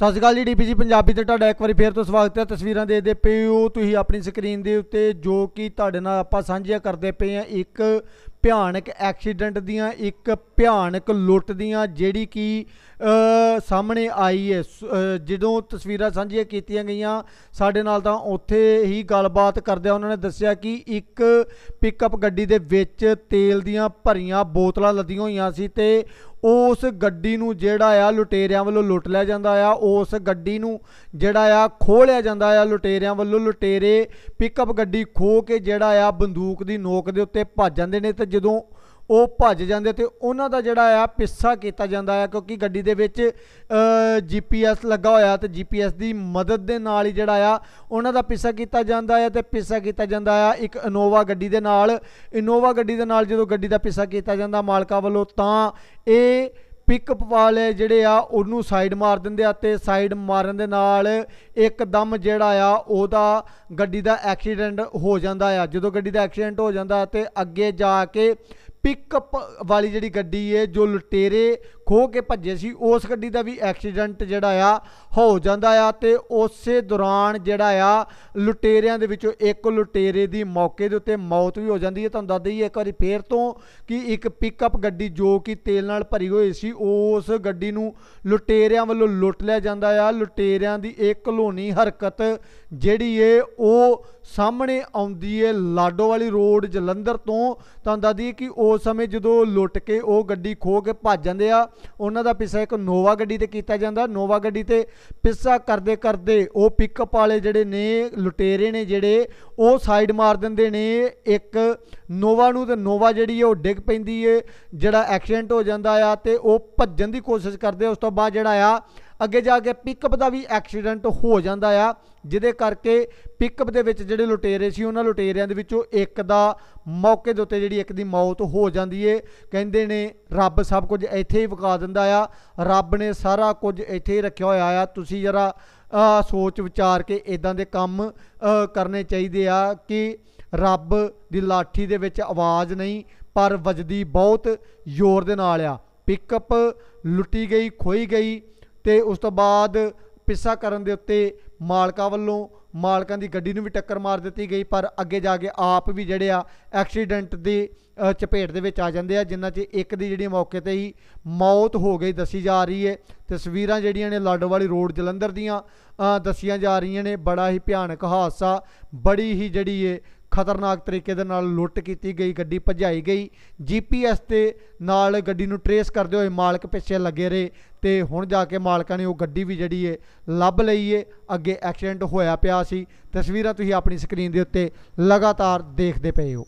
ਸਤਿ ਸ਼੍ਰੀ ਅਕਾਲ ਜੀ ਡੀਪੀਜੀ ਪੰਜਾਬੀ ਤੇ ਤੁਹਾਡਾ ਇੱਕ ਵਾਰੀ ਫੇਰ ਤੋਂ ਸਵਾਗਤ ਹੈ। ਤਸਵੀਰਾਂ ਦੇਖਦੇ ਪਏ ਹੋ ਤੁਸੀਂ ਆਪਣੀ ਸਕਰੀਨ ਦੇ ਉੱਤੇ, ਜੋ ਕਿ ਤੁਹਾਡੇ ਨਾਲ ਆਪਾਂ ਸਾਂਝੀਆਂ ਕਰਦੇ ਪਏ ਆ ਇੱਕ ਭਿਆਨਕ ਐਕਸੀਡੈਂਟ ਦੀਆਂ, ਇੱਕ ਭਿਆਨਕ ਲੁੱਟ ਦੀਆਂ, ਜਿਹੜੀ ਕਿ ਸਾਹਮਣੇ ਆਈ ਹੈ। ਸ- ਜਦੋਂ ਤਸਵੀਰਾਂ ਸਾਂਝੀਆਂ ਕੀਤੀਆਂ ਗਈਆਂ, ਸਾਡੇ ਨਾਲ ਤਾਂ ਉੱਥੇ ਹੀ ਗੱਲਬਾਤ ਕਰਦਿਆਂ ਉਹਨਾਂ ਨੇ ਦੱਸਿਆ ਕਿ ਇੱਕ ਪਿਕਅਪ ਗੱਡੀ ਦੇ ਵਿੱਚ ਤੇਲ ਦੀਆਂ ਭਰੀਆਂ ਬੋਤਲਾਂ ਲੱਦੀਆਂ ਹੋਈਆਂ ਸੀ ਤੇ ਉਸ ਗੱਡੀ ਨੂੰ ਜਿਹੜਾ ਆ ਲੁਟੇਰਿਆਂ ਵੱਲੋਂ ਲੁੱਟ ਲਿਆ ਜਾਂਦਾ ਆ, ਉਸ ਗੱਡੀ ਨੂੰ ਜਿਹੜਾ ਆ ਖੋਹ ਲਿਆ ਜਾਂਦਾ ਆ, ਲੁਟੇਰਿਆਂ ਵੱਲੋਂ ਲੁਟੇਰੇ ਪਿਕਅਪ ਗੱਡੀ ਖੋਹ ਕੇ ਜਿਹੜਾ ਆ ਬੰਦੂਕ ਦੀ ਨੋਕ ਦੇ ਉੱਤੇ ਭੱਜ ਜਾਂਦੇ ਨੇ ਤੇ ਜਦੋਂ ਉਹ ਭੱਜ ਜਾਂਦੇ ਤੇ ਉਹਨਾਂ ਦਾ ਜਿਹੜਾ ਆ ਪਿੱਛਾ ਕੀਤਾ ਜਾਂਦਾ ਆ, ਕਿਉਂਕਿ ਗੱਡੀ ਦੇ ਵਿੱਚ ਜੀਪੀਐਸ ਲੱਗਾ ਹੋਇਆ ਤੇ ਜੀਪੀਐਸ ਦੀ ਮਦਦ ਦੇ ਨਾਲ ਹੀ ਜਿਹੜਾ ਆ, ਉਹਨਾਂ ਦਾ ਪਿੱਛਾ ਕੀਤਾ ਜਾਂਦਾ ਆ ਤੇ ਪਿੱਛਾ ਕੀਤਾ ਜਾਂਦਾ ਆ ਇੱਕ ਇਨੋਵਾ ਗੱਡੀ ਦੇ ਨਾਲ। ਇਨੋਵਾ ਗੱਡੀ ਦੇ ਨਾਲ ਜਦੋਂ ਗੱਡੀ ਦਾ ਪਿੱਛਾ ਕੀਤਾ ਜਾਂਦਾ ਮਾਲਕਾਂ ਵੱਲੋਂ ਤਾਂ ਇਹ ਪਿਕਅਪ ਵਾਲੇ ਜਿਹੜੇ ਆ, ਉਹਨੂੰ ਸਾਈਡ ਮਾਰ ਦਿੰਦੇ ਆ ਤੇ ਸਾਈਡ ਮਾਰਨ ਦੇ ਨਾਲ ਇੱਕਦਮ ਜਿਹੜਾ ਆ, ਉਹਦਾ ਗੱਡੀ ਦਾ ਐਕਸੀਡੈਂਟ ਹੋ ਜਾਂਦਾ ਆ। ਜਦੋਂ ਗੱਡੀ ਦਾ ਐਕਸੀਡੈਂਟ ਹੋ ਜਾਂਦਾ ਤੇ ਅੱਗੇ ਜਾ ਕੇ ਪਿਕਅਪ ਵਾਲੀ ਜਿਹੜੀ ਗੱਡੀ ਏ, ਜੋ ਲੁਟੇਰੇ ਖੋ ਕੇ ਭੱਜੇ ਸੀ, ਉਸ ਗੱਡੀ ਦਾ ਵੀ ਐਕਸੀਡੈਂਟ ਜਿਹੜਾ ਆ, ਹੋ ਜਾਂਦਾ ਆ ਤੇ ਉਸੇ ਦੌਰਾਨ ਜਿਹੜਾ ਆ, ਲੁਟੇਰਿਆਂ ਦੇ ਵਿੱਚੋਂ ਇੱਕ ਲੁਟੇਰੇ ਦੀ ਮੌਕੇ ਦੇ ਉੱਤੇ ਮੌਤ ਵੀ ਹੋ ਜਾਂਦੀ ਹੈ। ਤੁਹਾਨੂੰ ਦੱਸ ਦਈਏ, ਇੱਕ ਵਾਰੀ ਫੇਰ ਤੋਂ ਕਿ ਇੱਕ ਪਿਕਅਪ ਗੱਡੀ ਜੋ ਕਿ ਤੇਲ ਨਾਲ ਭਰੀ ਹੋਈ ਸੀ, ਉਸ ਗੱਡੀ ਨੂੰ ਲੁਟੇਰਿਆਂ ਵੱਲੋਂ ਲੁੱਟ ਲਿਆ ਜਾਂਦਾ ਆ। ਲੁਟੇਰਿਆਂ ਦੀ ਇਹ ਘਲੋਨੀ ਹਰਕਤ ਜਿਹੜੀ ਏ, ਉਹ ਸਾਹਮਣੇ ਆਉਂਦੀ ਏ ਲਾਡੋ ਵਾਲੀ ਰੋਡ ਜਲੰਧਰ ਤੋਂ। ਤੁਹਾਨੂੰ ਦੱਸ ਦਈਏ ਕਿ ਉਸ ਸਮੇਂ ਜਦੋਂ ਲੁੱਟ ਕੇ ਉਹ ਗੱਡੀ ਖੋ ਕੇ ਭੱਜ ਜਾਂਦੇ ਆ, ਉਹਨਾਂ ਦਾ ਪਿੱਛਾ ਇੱਕ ਨੋਵਾ ਗੱਡੀ ਤੇ ਕੀਤਾ ਜਾਂਦਾ। ਨੋਵਾ ਗੱਡੀ ਤੇ ਪਿੱਛਾ ਕਰਦੇ ਕਰਦੇ ਉਹ ਪਿਕਅਪ ਵਾਲੇ ਜਿਹੜੇ ਨੇ, ਲੁਟੇਰੇ ਨੇ ਜਿਹੜੇ, ਉਹ ਸਾਈਡ ਮਾਰ ਦਿੰਦੇ ਨੇ। ਇੱਕ ਨੋਵਾ ਨੂੰ ਤੇ ਨੋਵਾ ਜਿਹੜੀ ਹੈ ਉਹ ਡਿੱਗ ਪੈਂਦੀ ਏ, ਜਿਹੜਾ ਐਕਸੀਡੈਂਟ ਹੋ ਜਾਂਦਾ ਆ ਤੇ ਉਹ ਭੱਜਣ ਦੀ ਕੋਸ਼ਿਸ਼ ਕਰਦੇ ਉਸ ਤੋਂ ਬਾਅਦ ਜਿਹੜਾ ਆ ਅੱਗੇ ਜਾ ਕੇ ਪਿਕਅਪ ਦਾ ਵੀ ਐਕਸੀਡੈਂਟ ਹੋ ਜਾਂਦਾ ਆ, ਜਿਹਦੇ ਕਰਕੇ ਪਿਕਅਪ ਦੇ ਵਿੱਚ ਜਿਹੜੇ ਲੁਟੇਰੇ ਸੀ, ਉਹਨਾਂ ਲੁਟੇਰਿਆਂ ਦੇ ਵਿੱਚੋਂ ਇੱਕ ਦਾ ਮੌਕੇ ਦੇ ਉੱਤੇ ਜਿਹੜੀ ਇੱਕ ਦੀ ਮੌਤ ਹੋ ਜਾਂਦੀ ਏ। ਕਹਿੰਦੇ ਨੇ, ਰੱਬ ਸਭ ਕੁਝ ਇੱਥੇ ਹੀ ਵਿਕਾ ਦਿੰਦਾ ਆ। ਰੱਬ ਨੇ ਸਾਰਾ ਕੁਝ ਇੱਥੇ ਹੀ ਰੱਖਿਆ ਹੋਇਆ ਆ। ਤੁਸੀਂ ਜਰਾ ਸੋਚ ਵਿਚਾਰ ਕੇ ਇਦਾਂ ਦੇ ਕੰਮ ਕਰਨੇ ਚਾਹੀਦੇ ਆ ਕਿ ਰੱਬ ਦੀ ਲਾਠੀ ਦੇ ਵਿੱਚ ਆਵਾਜ਼ ਨਹੀਂ, ਪਰ ਵੱਜਦੀ ਬਹੁਤ ਜ਼ੋਰ ਦੇ ਨਾਲ ਆ। ਪਿਕਅਪ ਲੁੱਟੀ ਗਈ, ਖੋਈ ਗਈ। ਤੇ ਉਸ ਤੋਂ ਬਾਅਦ ਪਿੱਸਾ ਕਰਨ ਦੇ ਉੱਤੇ ਮਾਲਕਾਂ ਵੱਲੋਂ ਮਾਲਕਾਂ ਦੀ ਗੱਡੀ ਨੂੰ ਵੀ ਟੱਕਰ ਮਾਰ ਦਿੱਤੀ ਗਈ, ਪਰ ਅੱਗੇ ਜਾ ਕੇ ਆਪ ਵੀ ਜਿਹੜੇ ਆ ਐਕਸੀਡੈਂਟ ਦੇ ਚਪੇਟ ਦੇ ਵਿੱਚ ਆ ਜਾਂਦੇ ਆ ਜਿਨ੍ਹਾਂ 'ਚ ਇੱਕ ਦੀ ਜਿਹੜੀ ਮੌਕੇ ਤੇ ਹੀ ਮੌਤ ਹੋ ਗਈ ਦੱਸੀ ਜਾ ਰਹੀ ਹੈ। ਤਸਵੀਰਾਂ ਜਿਹੜੀਆਂ ਨੇ ਲਾਡੋਵਾਲੀ ਰੋਡ ਜਲੰਧਰ ਦੀਆਂ ਦੱਸੀਆਂ ਜਾ ਰਹੀਆਂ ਨੇ। ਬੜਾ ਹੀ ਭਿਆਨਕ ਹਾਦਸਾ, ਬੜੀ ਹੀ ਜਿਹੜੀ ਏ ਖਤਰਨਾਕ ਤਰੀਕੇ ਦੇ ਨਾਲ ਲੁੱਟ ਕੀਤੀ ਗਈ, ਗੱਡੀ ਭਜਾਈ ਗਈ। ਜੀਪੀਐਸ ਤੇ ਨਾਲ ਗੱਡੀ ਨੂੰ ਟਰੇਸ ਕਰਦੇ ਹੋਏ ਮਾਲਕ ਪਿੱਛੇ ਲੱਗੇ ਰਹੇ ਤੇ ਹੁਣ ਜਾ ਕੇ ਮਾਲਕਾਂ ਨੇ ਉਹ ਗੱਡੀ ਵੀ ਜਿਹੜੀ ਏ, ਲੱਭ ਲਈ ਏ। ਅੱਗੇ ਐਕਸੀਡੈਂਟ ਹੋਇਆ ਪਿਆ ਸੀ। ਤਸਵੀਰਾਂ ਤੁਸੀਂ ਆਪਣੀ ਸਕਰੀਨ ਦੇ ਉੱਤੇ ਲਗਾਤਾਰ ਦੇਖਦੇ ਪਏ ਹੋ।